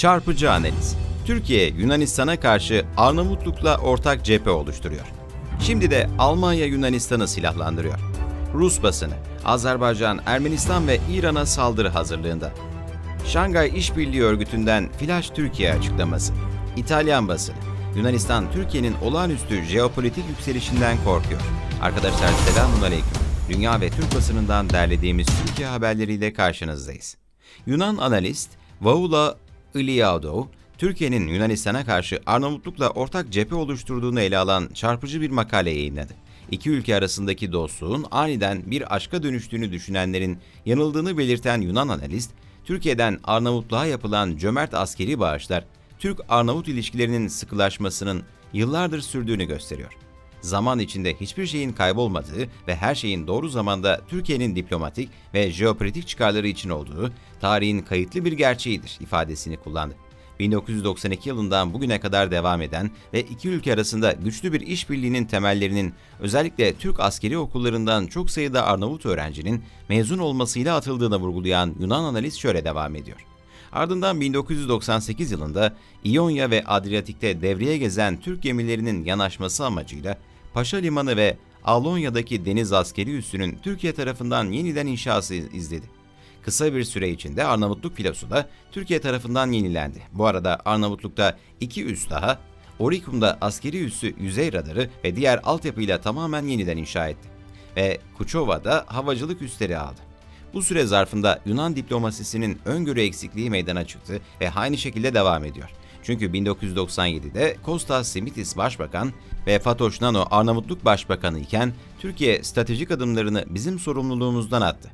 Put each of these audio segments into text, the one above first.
Çarpıcı analiz. Türkiye Yunanistan'a karşı Arnavutluk'la ortak cephe oluşturuyor. Şimdi de Almanya Yunanistan'ı silahlandırıyor. Rus basını, Azerbaycan, Ermenistan ve İran'a saldırı hazırlığında. Şangay İşbirliği Örgütü'nden Flash Türkiye açıklaması. İtalyan basını, Yunanistan Türkiye'nin olağanüstü jeopolitik yükselişinden korkuyor. Arkadaşlar selamun aleyküm. Dünya ve Türk basınından derlediğimiz Türkiye haberleriyle karşınızdayız. Yunan analist Vaula Iliadou, Türkiye'nin Yunanistan'a karşı Arnavutluk'la ortak cephe oluşturduğunu ele alan çarpıcı bir makale yayınladı. İki ülke arasındaki dostluğun aniden bir aşka dönüştüğünü düşünenlerin yanıldığını belirten Yunan analist, Türkiye'den Arnavutluğa yapılan cömert askeri bağışlar, Türk-Arnavut ilişkilerinin sıkılaşmasının yıllardır sürdüğünü gösteriyor. Zaman içinde hiçbir şeyin kaybolmadığı ve her şeyin doğru zamanda Türkiye'nin diplomatik ve jeopolitik çıkarları için olduğu tarihin kayıtlı bir gerçeğidir ifadesini kullandı. 1992 yılından bugüne kadar devam eden ve iki ülke arasında güçlü bir işbirliğinin temellerinin özellikle Türk askeri okullarından çok sayıda Arnavut öğrencinin mezun olmasıyla atıldığını vurgulayan Yunan analist şöyle devam ediyor. Ardından 1998 yılında İonya ve Adriyatik'te devreye gezen Türk gemilerinin yanaşması amacıyla Paşa Limanı ve Alonya'daki deniz askeri üssünün Türkiye tarafından yeniden inşası izledi. Kısa bir süre içinde Arnavutluk filosu da Türkiye tarafından yenilendi. Bu arada Arnavutluk'ta iki üs daha, Orikum'da askeri üssü yüzey radarı ve diğer altyapıyla tamamen yeniden inşa etti. Ve Kuçova'da havacılık üsleri aldı. Bu süre zarfında Yunan diplomasisinin öngörü eksikliği meydana çıktı ve aynı şekilde devam ediyor. Çünkü 1997'de Kostas Simitis Başbakan ve Fatoş Nano Arnavutluk Başbakanı iken Türkiye stratejik adımlarını bizim sorumluluğumuzdan attı.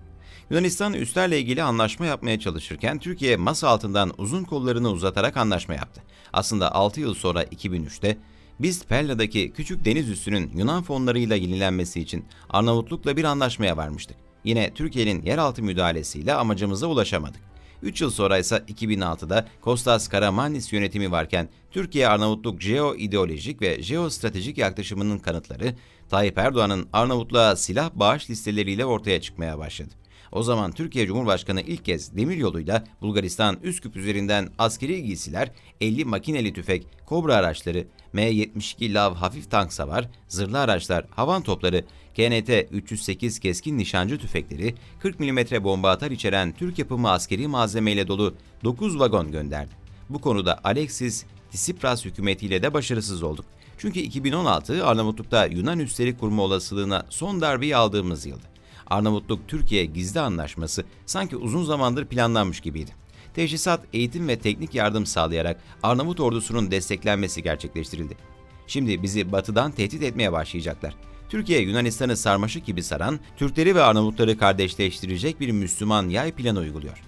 Yunanistan üslerle ilgili anlaşma yapmaya çalışırken Türkiye masa altından uzun kollarını uzatarak anlaşma yaptı. Aslında 6 yıl sonra 2003'te biz Pella'daki küçük deniz üssünün Yunan fonlarıyla yenilenmesi için Arnavutluk'la bir anlaşmaya varmıştık. Yine Türkiye'nin yeraltı müdahalesiyle amacımıza ulaşamadık. 3 yıl sonra ise 2006'da Kostas Karamanlis yönetimi varken Türkiye Arnavutluk jeo-ideolojik ve jeostratejik yaklaşımının kanıtları Tayyip Erdoğan'ın Arnavutluğa silah bağış listeleriyle ortaya çıkmaya başladı. O zaman Türkiye Cumhurbaşkanı ilk kez demir yoluyla Bulgaristan Üsküp üzerinden askeri giysiler, 50 makineli tüfek, kobra araçları, M-72 Lav hafif tank savar, zırhlı araçlar, havan topları, KNT 308 keskin nişancı tüfekleri, 40 mm bomba atar içeren Türk yapımı askeri malzemeyle dolu 9 vagon gönderdi. Bu konuda Alexis Tsipras hükümetiyle de başarısız olduk. Çünkü 2016 Arnavutluk'ta Yunan üsleri kurma olasılığına son darbeyi aldığımız yıldı. Arnavutluk-Türkiye gizli anlaşması sanki uzun zamandır planlanmış gibiydi. Teşhisat, eğitim ve teknik yardım sağlayarak Arnavut ordusunun desteklenmesi gerçekleştirildi. Şimdi bizi batıdan tehdit etmeye başlayacaklar. Türkiye Yunanistan'ı sarmaşık gibi saran, Türkleri ve Arnavutları kardeşleştirecek bir Müslüman yay planı uyguluyor.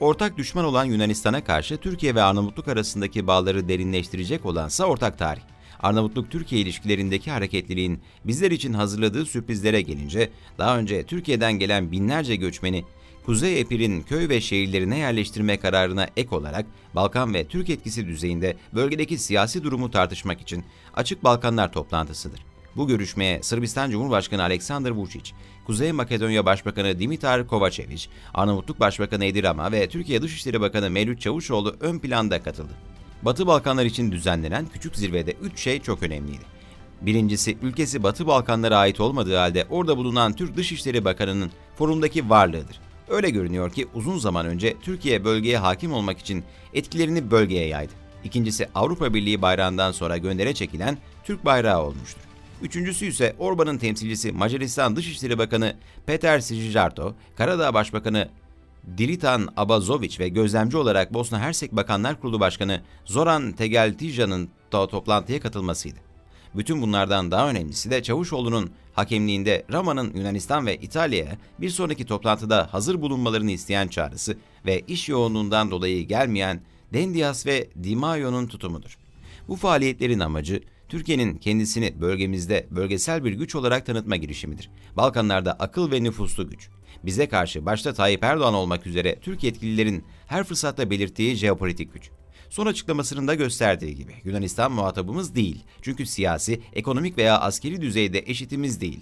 Ortak düşman olan Yunanistan'a karşı Türkiye ve Arnavutluk arasındaki bağları derinleştirecek olansa ortak tarih. Arnavutluk-Türkiye ilişkilerindeki hareketliliğin bizler için hazırladığı sürprizlere gelince, daha önce Türkiye'den gelen binlerce göçmeni Kuzey Epir'in köy ve şehirlerine yerleştirme kararına ek olarak Balkan ve Türk etkisi düzeyinde bölgedeki siyasi durumu tartışmak için Açık Balkanlar toplantısıdır. Bu görüşmeye Sırbistan Cumhurbaşkanı Aleksandar Vučić, Kuzey Makedonya Başbakanı Dimitar Kovačević, Arnavutluk Başbakanı Edi Rama ve Türkiye Dışişleri Bakanı Mevlüt Çavuşoğlu ön planda katıldı. Batı Balkanlar için düzenlenen küçük zirvede üç şey çok önemliydi. Birincisi ülkesi Batı Balkanlara ait olmadığı halde orada bulunan Türk Dışişleri Bakanı'nın forumdaki varlığıdır. Öyle görünüyor ki uzun zaman önce Türkiye bölgeye hakim olmak için etkilerini bölgeye yaydı. İkincisi Avrupa Birliği bayrağından sonra göndere çekilen Türk bayrağı olmuştur. Üçüncüsü ise Orban'ın temsilcisi Macaristan Dışişleri Bakanı Peter Sijarto, Karadağ Başbakanı Diritan Abazovic ve gözlemci olarak Bosna Hersek Bakanlar Kurulu Başkanı Zoran Tegeltija'nın da toplantıya katılmasıydı. Bütün bunlardan daha önemlisi de Çavuşoğlu'nun hakemliğinde Rama'nın Yunanistan ve İtalya'ya bir sonraki toplantıda hazır bulunmalarını isteyen çağrısı ve iş yoğunluğundan dolayı gelmeyen Dendias ve Di Maio'nun tutumudur. Bu faaliyetlerin amacı Türkiye'nin kendisini bölgemizde bölgesel bir güç olarak tanıtma girişimidir. Balkanlarda akıl ve nüfuslu güç. Bize karşı başta Tayyip Erdoğan olmak üzere Türk yetkililerin her fırsatta belirttiği jeopolitik güç. Son açıklamasının da gösterdiği gibi Yunanistan muhatabımız değil. Çünkü siyasi, ekonomik veya askeri düzeyde eşitimiz değil.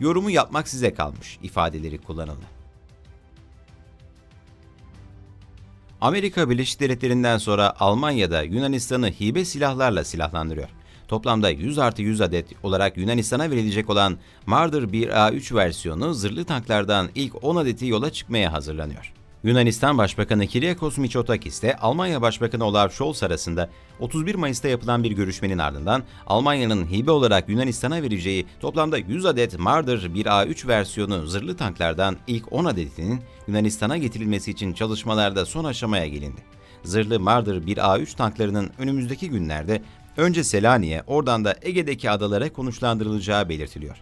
Yorumu yapmak size kalmış ifadeleri kullanıldı. Amerika Birleşik Devletleri'nden sonra Almanya'da Yunanistan'ı hibe silahlarla silahlandırıyor. Toplamda 100 artı 100 adet olarak Yunanistan'a verilecek olan Marder 1A3 versiyonu zırhlı tanklardan ilk 10 adeti yola çıkmaya hazırlanıyor. Yunanistan Başbakanı Kyriakos Mitsotakis ile Almanya Başbakanı Olaf Scholz arasında 31 Mayıs'ta yapılan bir görüşmenin ardından Almanya'nın hibe olarak Yunanistan'a vereceği toplamda 100 adet Marder 1A3 versiyonu zırhlı tanklardan ilk 10 adetinin Yunanistan'a getirilmesi için çalışmalarda son aşamaya gelindi. Zırhlı Marder 1A3 tanklarının önümüzdeki günlerde önce Selanik'e oradan da Ege'deki adalara konuşlandırılacağı belirtiliyor.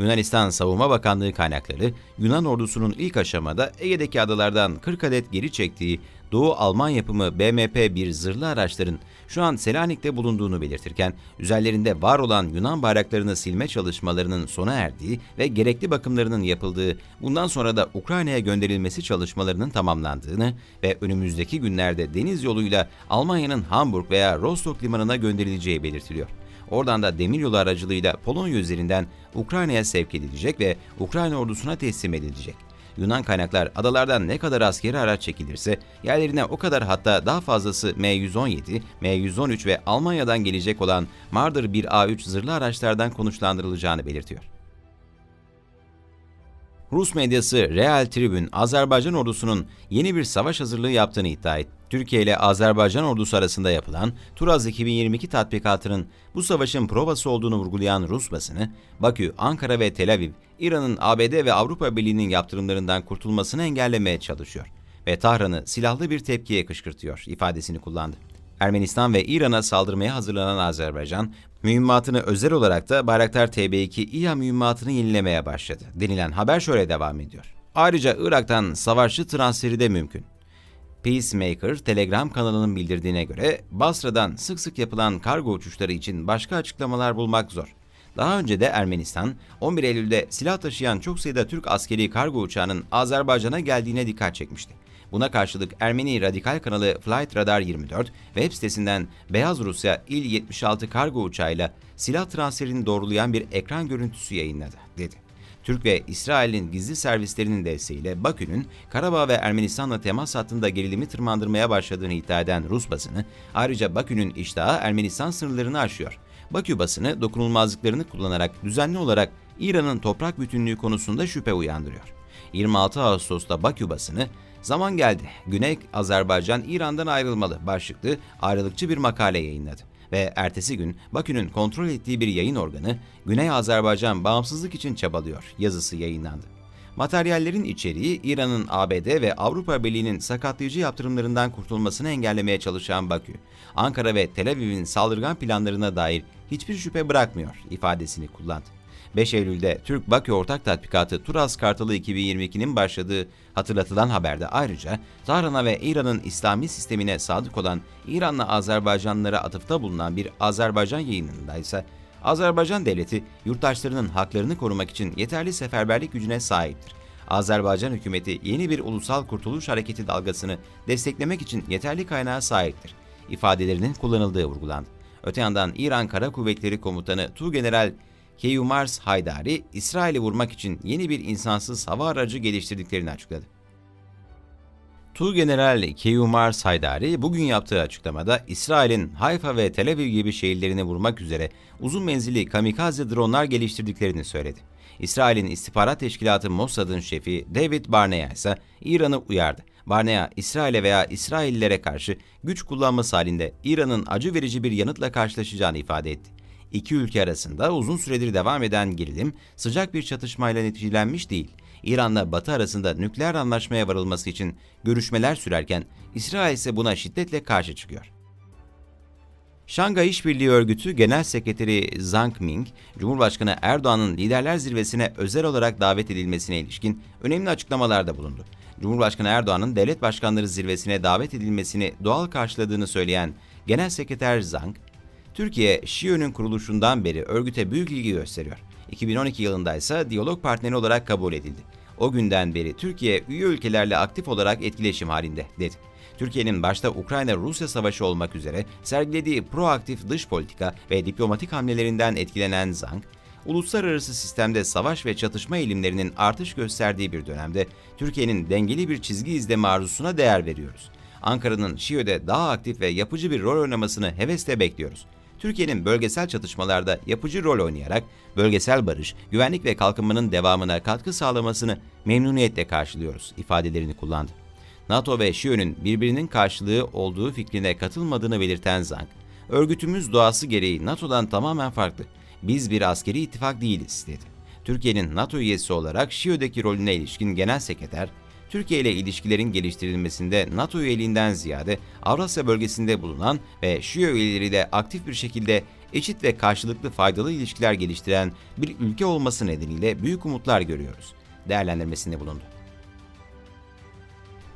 Yunanistan Savunma Bakanlığı kaynakları Yunan ordusunun ilk aşamada Ege'deki adalardan 40 adet geri çektiği Doğu Alman yapımı BMP-1 zırhlı araçların şu an Selanik'te bulunduğunu belirtirken, üzerlerinde var olan Yunan bayraklarını silme çalışmalarının sona erdiği ve gerekli bakımlarının yapıldığı, bundan sonra da Ukrayna'ya gönderilmesi çalışmalarının tamamlandığını ve önümüzdeki günlerde deniz yoluyla Almanya'nın Hamburg veya Rostock limanına gönderileceği belirtiliyor. Oradan da demiryolu aracılığıyla Polonya üzerinden Ukrayna'ya sevk edilecek ve Ukrayna ordusuna teslim edilecek. Yunan kaynaklar adalardan ne kadar askeri araç çekilirse yerlerine o kadar hatta daha fazlası M117, M113 ve Almanya'dan gelecek olan Marder 1A3 zırhlı araçlardan konuşlandırılacağını belirtiyor. Rus medyası Real Tribün, Azerbaycan ordusunun yeni bir savaş hazırlığı yaptığını iddia etti. Türkiye ile Azerbaycan ordusu arasında yapılan Turaz 2022 tatbikatının bu savaşın provası olduğunu vurgulayan Rus basını, Bakü, Ankara ve Tel Aviv, İran'ın ABD ve Avrupa Birliği'nin yaptırımlarından kurtulmasını engellemeye çalışıyor ve Tahran'ı silahlı bir tepkiye kışkırtıyor ifadesini kullandı. Ermenistan ve İran'a saldırmaya hazırlanan Azerbaycan, mühimmatını özel olarak da Bayraktar TB2 İHA mühimmatını yenilemeye başladı. Denilen haber şöyle devam ediyor. Ayrıca Irak'tan savaşçı transferi de mümkün. Peacemaker Telegram kanalının bildirdiğine göre Basra'dan sık sık yapılan kargo uçuşları için başka açıklamalar bulmak zor. Daha önce de Ermenistan, 11 Eylül'de silah taşıyan çok sayıda Türk askeri kargo uçağının Azerbaycan'a geldiğine dikkat çekmişti. Buna karşılık Ermeni radikal kanalı Flight Radar 24 web sitesinden Beyaz Rusya İl 76 kargo uçağıyla silah transferini doğrulayan bir ekran görüntüsü yayınladı, dedi. Türk ve İsrail'in gizli servislerinin desteğiyle Bakü'nün Karabağ ve Ermenistan'la temas hattında gerilimi tırmandırmaya başladığını iddia eden Rus basını, ayrıca Bakü'nün iştahı Ermenistan sınırlarını aşıyor. Bakü basını dokunulmazlıklarını kullanarak düzenli olarak İran'ın toprak bütünlüğü konusunda şüphe uyandırıyor. 26 Ağustos'ta Bakü basını Zaman geldi. Güney Azerbaycan İran'dan ayrılmalı başlıklı ayrılıkçı bir makale yayınladı ve ertesi gün Bakü'nün kontrol ettiği bir yayın organı Güney Azerbaycan bağımsızlık için çabalıyor yazısı yayınlandı. Materyallerin içeriği İran'ın ABD ve Avrupa Birliği'nin sakatlayıcı yaptırımlarından kurtulmasını engellemeye çalışan Bakü, Ankara ve Tel Aviv'in saldırgan planlarına dair hiçbir şüphe bırakmıyor ifadesini kullandı. 5 Eylül'de Türk-Bakü ortak tatbikatı Turas Kartalı 2022'nin başladığı hatırlatılan haberde ayrıca Tahran'a ve İran'ın İslami sistemine sadık olan İranlı Azerbaycanlılara atıfta bulunan bir Azerbaycan yayınında ise Azerbaycan devleti yurttaşlarının haklarını korumak için yeterli seferberlik gücüne sahiptir. Azerbaycan hükümeti yeni bir ulusal kurtuluş hareketi dalgasını desteklemek için yeterli kaynağa sahiptir. ifadelerinin kullanıldığı vurgulandı. Öte yandan İran Kara Kuvvetleri Komutanı Tuğgeneral Keyumars Haydari, İsrail'i vurmak için yeni bir insansız hava aracı geliştirdiklerini açıkladı. Tuğgeneral Keyumars Haydari bugün yaptığı açıklamada İsrail'in Hayfa ve Tel Aviv gibi şehirlerini vurmak üzere uzun menzilli kamikaze dronlar geliştirdiklerini söyledi. İsrail'in istihbarat teşkilatı Mossad'ın şefi David Barnea ise İran'ı uyardı. Barnea, İsrail'e veya İsraillilere karşı güç kullanması halinde İran'ın acı verici bir yanıtla karşılaşacağını ifade etti. İki ülke arasında uzun süredir devam eden gerilim sıcak bir çatışmayla neticelenmiş değil. İran'la Batı arasında nükleer anlaşmaya varılması için görüşmeler sürerken İsrail ise buna şiddetle karşı çıkıyor. Şangay İşbirliği Örgütü Genel Sekreteri Zhang Ming, Cumhurbaşkanı Erdoğan'ın liderler zirvesine özel olarak davet edilmesine ilişkin önemli açıklamalarda bulundu. Cumhurbaşkanı Erdoğan'ın devlet başkanları zirvesine davet edilmesini doğal karşıladığını söyleyen Genel Sekreter Zhang, Türkiye, Şiyo'nun kuruluşundan beri örgüte büyük ilgi gösteriyor. 2012 yılında ise diyalog partneri olarak kabul edildi. O günden beri Türkiye üye ülkelerle aktif olarak etkileşim halinde, dedi. Türkiye'nin başta Ukrayna-Rusya savaşı olmak üzere sergilediği proaktif dış politika ve diplomatik hamlelerinden etkilenen Zhang, uluslararası sistemde savaş ve çatışma eğilimlerinin artış gösterdiği bir dönemde Türkiye'nin dengeli bir çizgi izleme arzusuna değer veriyoruz. Ankara'nın Şii'de daha aktif ve yapıcı bir rol oynamasını hevesle bekliyoruz. Türkiye'nin bölgesel çatışmalarda yapıcı rol oynayarak bölgesel barış, güvenlik ve kalkınmanın devamına katkı sağlamasını memnuniyetle karşılıyoruz ifadelerini kullandı. NATO ve Şii'nin birbirinin karşılığı olduğu fikrine katılmadığını belirten Zhang, örgütümüz doğası gereği NATO'dan tamamen farklı. Biz bir askeri ittifak değiliz dedi. Türkiye'nin NATO üyesi olarak Şii'deki rolüne ilişkin genel sekreter, Türkiye ile ilişkilerin geliştirilmesinde NATO üyeliğinden ziyade Avrasya bölgesinde bulunan ve Şii üyeleriyle aktif bir şekilde eşit ve karşılıklı faydalı ilişkiler geliştiren bir ülke olması nedeniyle büyük umutlar görüyoruz. Değerlendirmesinde bulundu.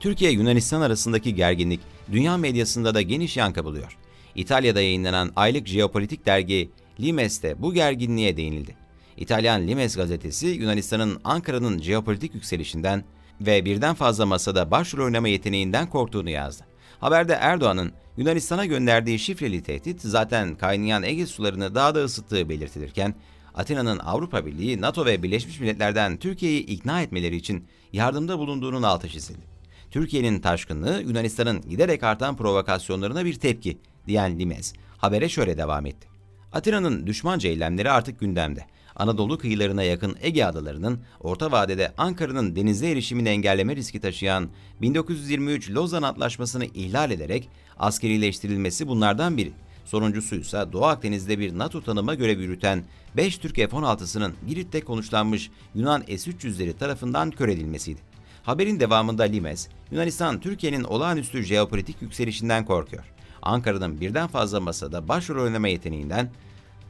Türkiye-Yunanistan arasındaki gerginlik dünya medyasında da geniş yankı buluyor. İtalya'da yayınlanan aylık jeopolitik dergi Limes'te bu gerginliğe değinildi. İtalyan Limes gazetesi Yunanistan'ın Ankara'nın jeopolitik yükselişinden ve birden fazla masada başrol oynama yeteneğinden korktuğunu yazdı. Haberde Erdoğan'ın Yunanistan'a gönderdiği şifreli tehdit zaten kaynayan Ege sularını daha da ısıttığı belirtilirken, Atina'nın Avrupa Birliği, NATO ve Birleşmiş Milletler'den Türkiye'yi ikna etmeleri için yardımda bulunduğunun altı çizildi. Türkiye'nin taşkınlığı Yunanistan'ın giderek artan provokasyonlarına bir tepki diyen Limes habere şöyle devam etti. Atina'nın düşmanca eylemleri artık gündemde. Anadolu kıyılarına yakın Ege adalarının orta vadede Ankara'nın denize erişimini engelleme riski taşıyan 1923 Lozan Antlaşması'nı ihlal ederek askerileştirilmesi bunlardan biri. Sonuncusuysa Doğu Akdeniz'de bir NATO tanıma görevi yürüten 5 Türk F-16'sının Girit'te konuşlanmış Yunan S-300'leri tarafından kör edilmesiydi. Haberin devamında Limes, Yunanistan Türkiye'nin olağanüstü jeopolitik yükselişinden korkuyor. Ankara'nın birden fazla masada başrol oynama yeteneğinden,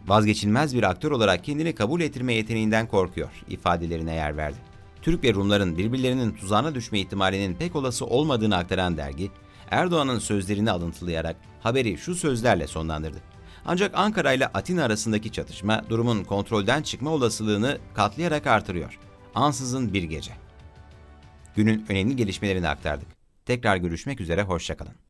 vazgeçilmez bir aktör olarak kendini kabul ettirme yeteneğinden korkuyor ifadelerine yer verdi. Türk ve Rumların birbirlerinin tuzağına düşme ihtimalinin pek olası olmadığını aktaran dergi, Erdoğan'ın sözlerini alıntılayarak haberi şu sözlerle sonlandırdı. Ancak Ankara ile Atina arasındaki çatışma durumun kontrolden çıkma olasılığını katlayarak artırıyor. Ansızın bir gece. Günün önemli gelişmelerini aktardık. Tekrar görüşmek üzere, hoşçakalın.